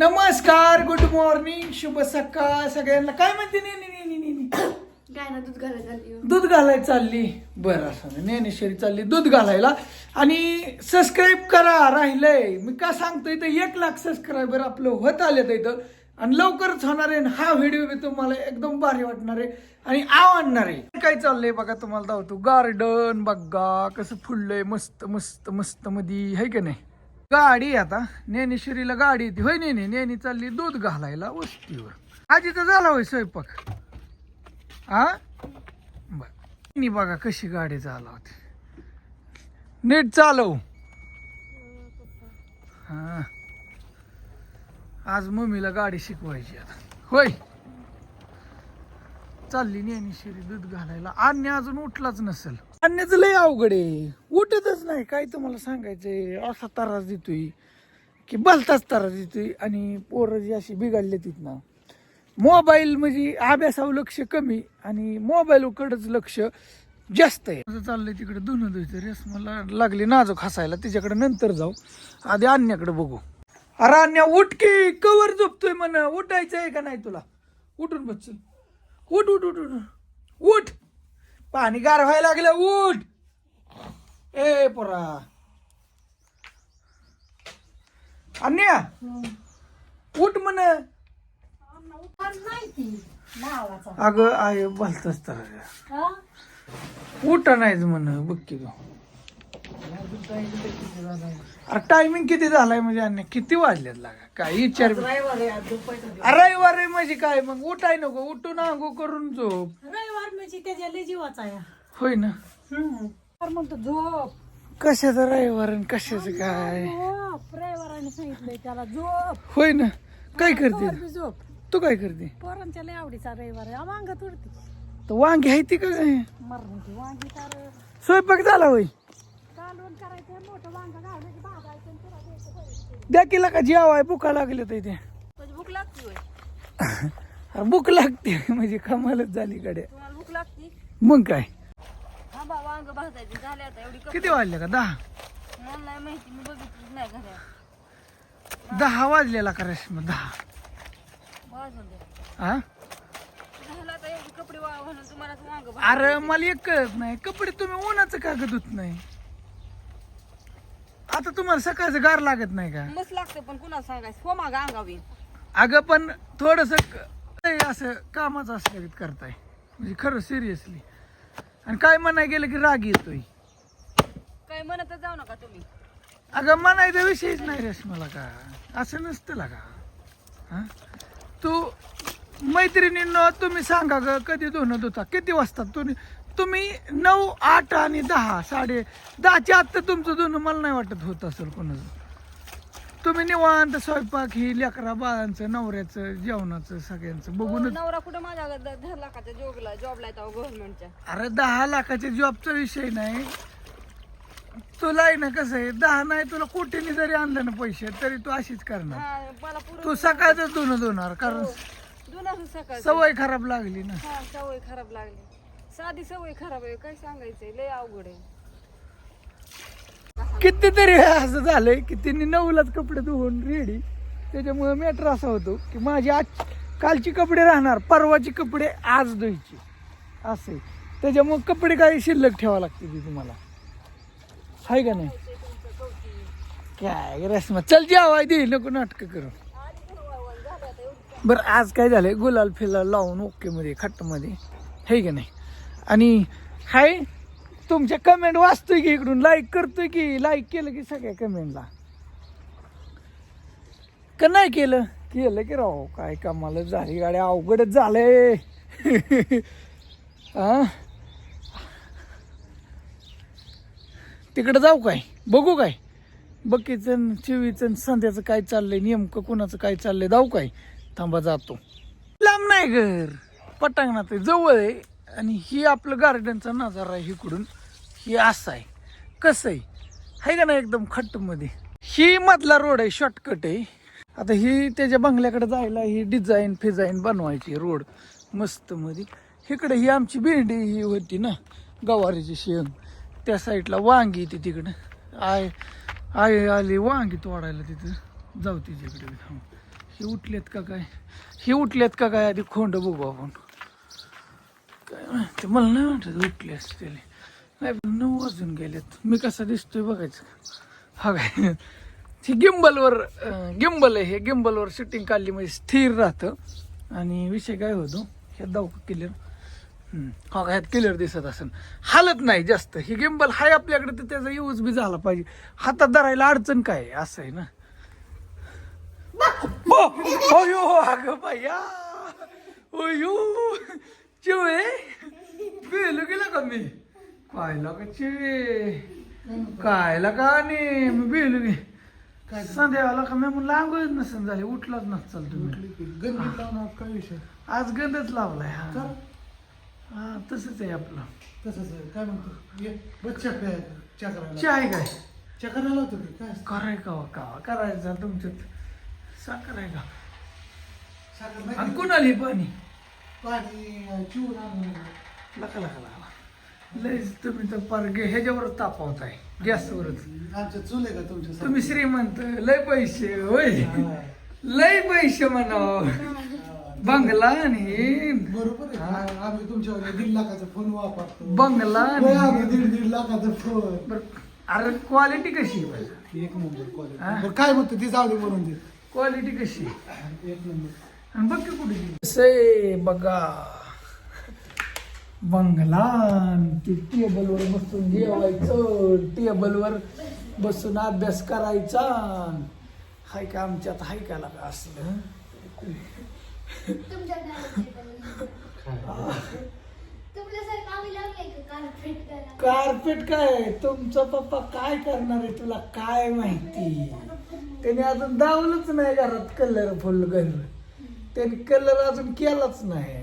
नमस्कार good morning शुभ सकाळ सगळ्यांना. काय म्हणते नेनी नेनी नेनी? गाय ना दूध घालायला चालली हो. दूध घालायला चालली. बरं असं. ज्ञानेश्वरी चालली दूध घालायला. आणि सबस्क्राईब करा राहिलंय. मी का सांगतोय तर एक लाख सबस्क्रायबर आपलं होत आले इथं. आणि लवकरच होणार आहे आणि हा व्हिडिओ बी तुम्हाला एकदम भारी वाटणार आहे आणि आवडणार आहे. काय चाललंय बघा तुम्हाला दावतो गार्डन बघा कसं फुललंय मस्त मस्त मस्त मधी. है का नाही? गाडी आता. नेनेश्वरीला गाडी येते. होय नेने नेनी चालली दूध घालायला वस्तीवर. आजीचा तर झाला होय स्वयंपाक. हा बर. नी बघा कशी गाडी झाला होती नीट चालव. हा. आज मम्मीला गाडी शिकवायची आता. होय? चालली ज्ञानेश्वरी दूध घालायला. अन्य अजून उठलाच नसेल. अन्यच लय अवघड आहे. उठतच नाही. काय तुम्हाला सांगायचंय? असा त्रास देतोय की बलताच त्रास देतोय आणि पोरं जी अशी बिघडले तिथनं मोबाईल म्हणजे अभ्यासावर लक्ष कमी आणि मोबाईलकडंच लक्ष जास्त आहे. माझं चाललंय तिकडे धुणं धुयचं रेस मला लागली नाजूक हसायला. तिच्याकडे नंतर जाऊ. आधी अन्याकडे बघू. अरे अन्या उठ की. कवर झोपतोय म्हण. उठायचं आहे का नाही तुला? उठून बस उठ उठ उठ उठ उठ. पाणी गार व्हायला लागलं उठ. ए पोरा. अन्या उठ म्हण. अगं आहे भलतच तर. उठा नाहीच म्हण बघ की अरे टायमिंग किती झालाय म्हणजे अन्य किती वाजल्यात लागा? काय विचार रविवार आहे म्हणजे काय? मग उठाय नको उठून आंघोळ करून झोप. रविवार म्हणजे त्याच्या लय जीवाचा आहे. होय ना? तर म्हणतो झोप. कशाचं रविवार आणि कशाचं काय? झोप. रविवाराने सांगितलंय त्याला झोप. होय ना? काय करते? झोप. तू काय करते? पोरांच्या लय आवडीचा रविवार आहे. आम्हा तुडती. तर वांगी आहे ती का काय? मरणाची वांगी तर स्वयंपाक झाला होय? द्या केला का जेवाय भुका लागले तर इथे. तुझी भूक लागती होय. अरे भूक लागते म्हणजे कमालच झाली कडे तुम्हाला भूक लागती? मग काय? हा बा वांग भाजायची झाले आता एवढी कप किती वाजले का? दहा. मला नाही माहिती मी बघितलीच नाही घरात. दहा वाजलेला का रेश्मा? दहा. भाजून दे. हा? झालं आता एवढी कपडे वाळवून म्हणून तुम्हाला असं वांग अरे मला एक कळत नाही कपडे तुम्ही उन्हाचं का ग धुत नाही? आता तुम्हाला सकाळचं गार लागत नाही का? मस्त लागतं पण कुणाला सांगायचं? हो मागं अंगावी. अगं पण थोडस असं कामाचं असलं करताय. म्हणजे खरं सिरियसली आणि काय म्हणाय गेलं की राग येतोय. काही म्हणत जाऊ नका तुम्ही. अगं म्हणायचा विषयच नाही रेशमाला का? असं नसतं का? हा? तू मैत्रिणींनो तुम्ही सांगा ग कधी धुणं धुता? किती वाजता? तुम्ही तुम्ही नऊ आठ आणि दहा साडे दहाच्या आत तर तुमचं धुणं मला नाही वाटत होत असेल कोणाचं. तुम्ही निवांत स्वयंपाक ही लेकरा बाळांचं नवऱ्याचं जेवणाचं सगळ्यांचं बघूनच नवरा कुठं माझ्या दहा लाखाच्या जॉबला जॉबला येतो गव्हर्नमेंटच्या अरे दहा लाखाच्या जॉबचा विषय नाही. तुला आहे ना कसं आहे दहा नाही तुला कोटीने जरी आणलं ना पैसे तरी तू अशीच करणार. हा तू सकाळचं धुणं धुणार कारण सकाळ सवय खराब लागली ना. हा सवय खराब लागली. साधी सवय खराब आहे. काय सांगायचंय? लय अवघड आहे. कितीतरी वेळा असं झालंय की त्यांनी नऊलाच कपडे धुवून रेडी त्याच्यामुळे मॅटर असा होतो की माझी आज कालची कपडे राहणार परवाची कपडे आज धुयची. असे त्याच्यामुळे कपडे काही शिल्लक ठेवा लागते ती तुम्हाला. आहे का नाही? काय रस्मा चल जेवाय दे नको नाटक करू. बरं आज काय झालंय? गुलाल फिलाल लावून ओके मध्ये खट्टमध्ये का नाही? आणि हाय तुमच्या कमेंट वाचतोय की इकडून लाईक करतोय की लाईक केलं की सगळ्या कमेंटला का नाही केलं? केलं की राव काय कामाला झाली गाड्या अवघडच झालंय. हा तिकडं जाऊ काय? बघू काय? बकीचं चिवीचं संध्याचं काय चाललंय नेमकं कोणाचं काय चाललंय जाऊ काय? थांबा जातो. लांब नाही घर. पटांगणात जवळ आहे. आणि ही आपलं गार्डनचा नजारा आहे इकडून. ही असं आहे. कसं आहे? आहे का ना एकदम खट्टमध्ये? ही मधला रोड आहे शॉर्टकट आहे. आता ही त्याच्या बंगल्याकडे जायला ही डिझाईन फिझाईन बनवायची रोड मस्त मध्ये. इकडे ही आमची भेंडी ही होती ना गवारीची शेण. त्या साईडला वांगी ती तिकडं. आय आय आली वांगी तोडायला तिथं. जाऊ तिच्याकडे. थांब हे उठलेत का काय? हे उठलेत का काय? आधी खोंड बघू आपण. काय माहिती मला नाही वाटत उठले असतील नाही पण नऊ वाजून गेलेत मी कसा दिसतोय बघायचं हा काय हे गिंबलवर गिंबल आहे हे गिंबलवर शूटिंग काढली म्हणजे स्थिर राहतं आणि विषय काय होतो हे दाव क्लिअर हा ह्यात क्लिअर दिसत असेल हालत नाही जास्त ही गिंबल हाय आपल्याकडे तर त्याचा यूज बी झाला पाहिजे हातात धरायला अडचण काय असं आहे ना हो अयो अगं बाया अयो चिवे गेलो गेला का मी? पाहिला का चिवे कायला का नाही? मी बेलो गे संध्याला का मी म्हणलं आंघोळच नसेल झाली उठलाच नसल तुम्ही. गंदी लावणार काय विषय? आज गंधच लावलाय हा. का? हा तसंच आहे आपलं. तसंच आहे. काय म्हणतो? ये बच्चा चहा करायला. चहा आहे काय? चहा करायला होतं की? काय? कराय कावा कावा करायचा तुमच्यात. साखर आहे का? साखर आणि कुणाला हे पाणी? पाणी चिवून आणून लका लका लका लयच तुम्ही तर पार गे ह्याच्यावरच तापवताय गॅसवरच. आमच्या चूल आहे का तुमच्या तुम्ही श्रीमंत लय पैसे होय. लय पैसे म्हणाव. बंगला आणि बरोबर आहे. आम्ही तुमच्यावर दीड लाखाचा फोन वापरतो. बंगला होय, आम्ही आणि दीड दीड लाखाचा फोन. बरं, अरे क्वालिटी कशी आहे एक नंबर क्वालिटी हा? काय म्हणतो ती जाऊ दे म्हणून दे. क्वालिटी कशी आहे? एक नंबर. आणि बघ की कुठे से बघा. बंगला ते टेबलवर बसून जेवायचं टेबलवर बसून अभ्यास करायचा. हाय का आमच्यात हाय का लागा असलं? तुमच्या तुमच्यासारखं आम्ही लागले का कार्पेट कार्पेट काय? तुमचा पप्पा काय करणार आहे तुला काय माहिती? त्याने अजून दावलंच नाही घरात कलरफुल घर. त्याने कलर अजून केलाच नाही.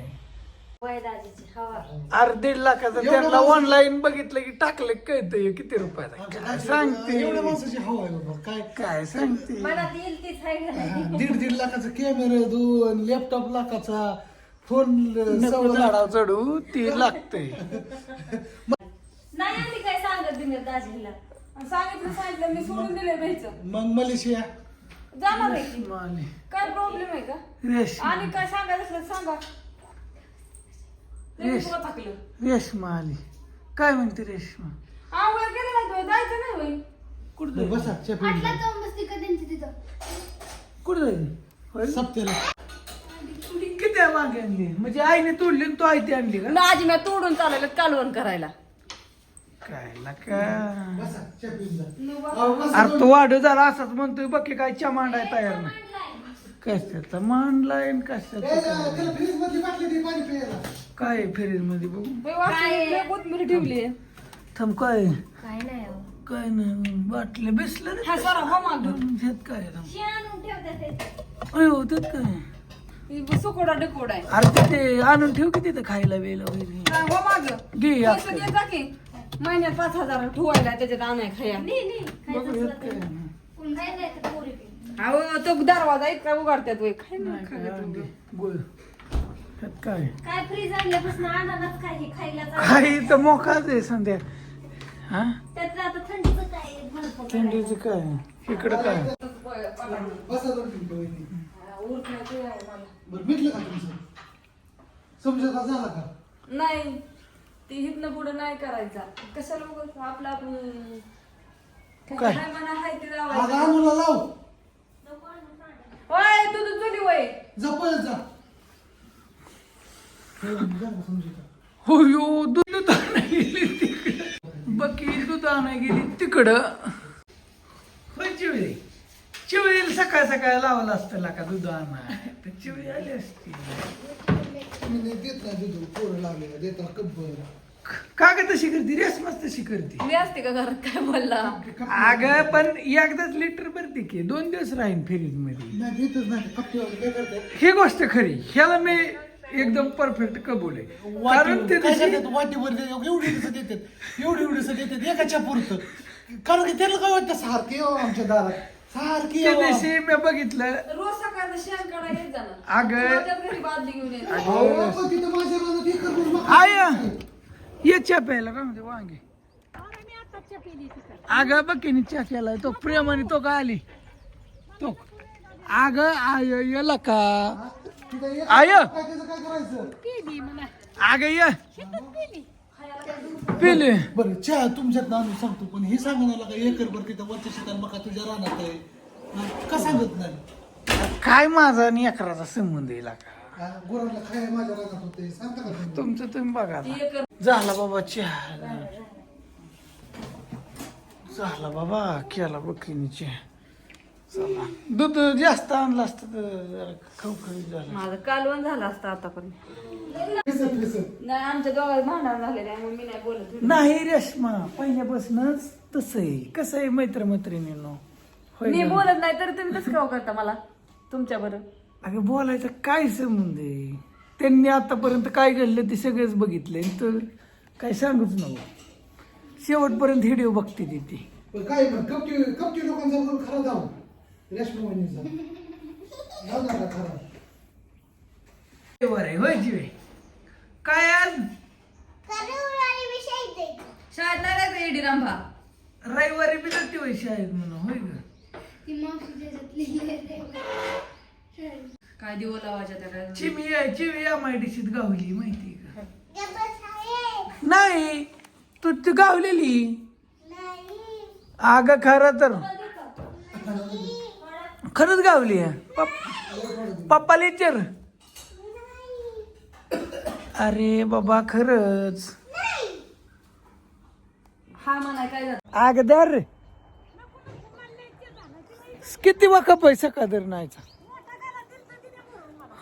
अरे दीड लाखाचं त्यांना ऑनलाईन बघितलं की टाकलं की कळतं किती रुपयाला काय सांगते. एवढ्या माणसाची हवा आहे बाबा काय? काय सांगते? दीड दीड लाखाचा कॅमेरा दोन लॅपटॉप लाखाचा फोन. झाडावर चढू ती लागते. नाही आम्ही काय सांगत दिलं दाजीला? आणि सांगितलं सांगितलं मी सोडून दिले मग मलेशिया? जाणार आहे की? माने काय प्रॉब्लेम आहे का? रेशमा आणि काय सांगायचं असलं तर सांगा. लगेच तुला टाकलं रेशमा आली काय म्हणते रेशमा आंघोळ केलं नाही तुम्ही जायचं नाही होई कुठं? बसा चहा पिऊन आटला घ्या. जाऊन बसती का त्यांची तिथं? कुठं जायचं? होय? सप्त्याला. किती आहे मागे आणली? म्हणजे आईने तोडली आणि तो आई ती आणली का? माझी मी तोडून चालवलं कालवण करायला. काय का बसा चहा पिऊन जा अहो, बसा अरे तो वाढ झाला असाच म्हणतोय बघ काय चहा मांडाय तयार नाही. कशाचा मांडलाय आणि कशाचा बाटली काय फेरीजमध्ये बघू कोथमीर ठेवली थांब काय? काय नाही अहो. काय नाही बाटल्या बेसलं रे हा सरा हो माग. त्यात काय आहे? शी आणून ठेवतात ते. अयो त्यात काय सुकोडा डिकोडा आहे. अरे तिथे आणून ठेव की तिथे खायला वेळ वगैरे. हा, हो माग. घे पैसे आता. दे जा की. महिन्यात पाच हजार ठेवायला त्याच्यात आणाय खाया. अहो तो दरवाजा इतका उघडतात वय खाय ना काय गं तुम्ही. आहे? गोळ त्यात काय? काय फ्रीज आणल्यापासून अनानाच काय हे खायला. काही तर मोकाच आहे संध्या. हा? त्यात आता थंडीचं काय थंडीचं काय? इकडं काय? बसा दोन मिनिटं वहिनी. उरत नाही ते आहे मला. बरं मिटलं का तुमचं? समजता झाला का? नाही. ती हिथनं पुढे नाही करायचा. कशाला उगाच आपलं आपण काय? काय? म्हणा हाय ते आज लावायचं. आणूला लाव. होय तू तू चुली वय. जपळत जा. हे जा ना समजूता. हो यो दूध आणाय गेली तिकडं. बकी गेली तिकडं. होय चिवळी. चिवळीला सकाळ सकाळ लावलं असतं का दूध आणाय तर चिवळी आली असती. मी नाही देत नाही दूध पोरं लावलेलं देत कब्बर का ग तशी करते? रेसमाच तशी करते. मी असते का घरात? काय बोलला? अगं पण एकदाच लिटर भरते की दोन दिवस राहीन फ्रीजमध्ये. नाही देतच नाही. काय करतात ही गोष्ट खरी. ह्याला मी एकदम परफेक्ट कबूल आहे. कारण ते काय करतात? वाटीवर एवढी दिवस देतात. एवढी एवढी देतात. एकाच्या पुरतं. कारण की त्याला काय वाटतं? सारखी यावं आमच्या दारात. सारखी त्या. दिवशी मी बघितलं. रोज सकाळचं शेण काढा येत जाणार अगं. माझ्याच घरी बादली घेऊन येत. अहो, पण तिथं माझ्या रानात एक करून मग- आय ये प्यायला का म्हणते वांगे? अगं बघ की नी चहा केलाय तो प्रेमाने तो का आली? तो. अग आय येला का? तिथं आय काय त्याचं काय करायचं? अग ये. पिले. बरं चहा तुमच्यात आणून सांगतो पण हे सांगा मला का एकर भर तिथं वरच्या शेतात मका तुझ्या रानात आहे. हा? का सांगत नाही? काय माझा आणि अकराचा संबंध येईल का हा? गुरांना खायला माझ्या रानात होते सांगता का तुम्ही? तुमचं तुम्ही बघा आता. झाला बाबा चहा. झाला बाबा केला बकिनी चहा. चला. दूध जास्त आणलं असतं तर जरा खवखवीत झालं. माझं कालवण झालं असतं आतापर्यंत. फिसत फिसत नाही आमच्या दोघांत भांडण झालेलं आहे मग मी नाही बोलत नाही रेश्मा पहिल्यापासूनच तसं आहे. कसं आहे मैत्र मैत्रिणीनो होय मी ना? बोलत नाही तर तुम्ही कसं काव करता मला? तुमच्या बरं. अगं बोलायचं काय संबंध आहे? त्यांनी आतापर्यंत काय घडलं ते सगळेच बघितले. तर काय सांगूच नको. शेवटपर्यंत व्हिडिओ बघते ती ती. पण काय कपटी कपटी लोकांचा गुण खरा जाऊ. रेशमी वहिनीचा. जाऊ नका खरा. बरं आहे होय जीवे? काय आज शाळेत नाही जायचं एडी रांभा रविवारी बी जाते होय शाळेत म्हणून होय ग काय दिवं लावायच्या त्या काय? चिमी चिमी गावली माहिती का? नाही तू ती गावलेली. अगं खरं तर. खरंच गावली आहे. पप- पप्पाला विचार. अरे बाबा खरंच. हा म्हणाय काय झालं? अगदर किती वाका पैसा कदर नाहीचा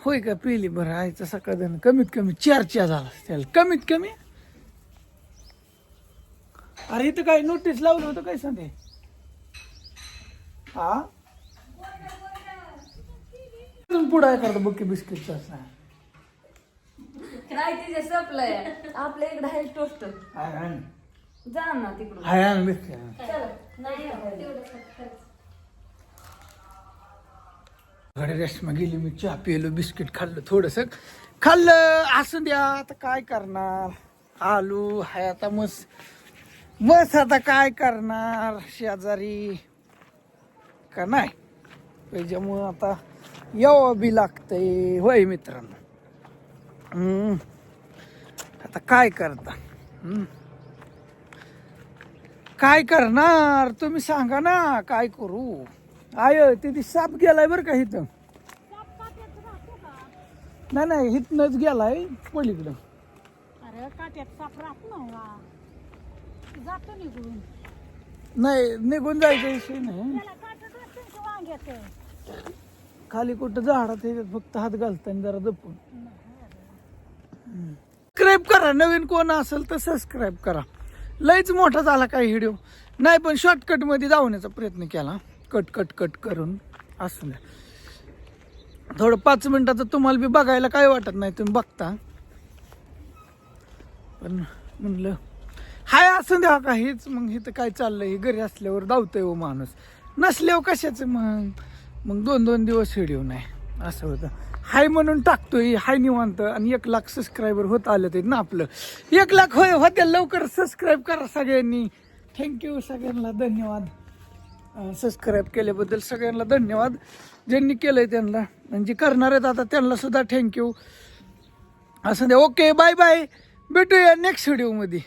होय का पिली बरं आयचा सकाळ कमीत कमी चार च्या झाला त्याला. कमीत कमी? अरे इथं काय नोटीस लावलं होतं काय सांगे? हा? पुढं करता? बुकी बिस्किटचा काय तिचे सपलंय. आपल्या इकडे आहे टोस्ट. हाय हाय. जा ना तिकडून. गेली मी चहा पिलो बिस्किट खाल्लं थोडस खाल्लं. असू द्या आता काय करणार? आलू हाय आता मस मस आता काय करणार? शेजारी का नाही? त्याच्यामुळं आता यावं बी लागतंय. होय मित्रांनो. आता काय करता? हम्म. काय करणार? तुम्ही सांगा ना काय करू? आय तिथे साप गेलाय बरं का इथं. नाही नाही हिथनच गेलाय पलीकडं. अरे काट्यात साप राहत नाही जातो निघून. नाही निघून जायचा विषय नाही. वांग्याचं खाली कुठं झाडात हे फक्त हात घालताना जरा जपून. सबस्क्राईब करा. नवीन कोण असेल तर सबस्क्राईब करा. लयच मोठा झाला काही व्हिडिओ नाही पण शॉर्टकटमध्ये जावण्याचा प्रयत्न केला. कट कट कट करून. असू द्या थोडं पाच मिनिटाचं तुम्हाला बी बघायला काय वाटत नाही तुम्ही बघता. पण म्हणलं हाय असं द्या का हेच? मग इथं काय चाललंय? हे घरी असल्यावर धावतंय हो माणूस. नसल्यावर कशाचं मग? मग दोन दोन दिवस व्हिडिओ नाही. असं होतं. हाय म्हणून टाकतोय हाय निवांत. आणि एक लाख सबस्क्रायबर होत आलं ते ना आपलं. एक लाख होय होते लवकर सबस्क्राईब करा सगळ्यांनी. थँक्यू सगळ्यांना धन्यवाद. सबस्क्राईब केल्याबद्दल सगळ्यांना धन्यवाद. ज्यांनी केलंय त्यांना. म्हणजे करणार आहेत आता त्यांना सुद्धा थँक्यू असं द्या. ओके बाय बाय भेटूया नेक्स्ट व्हिडिओमध्ये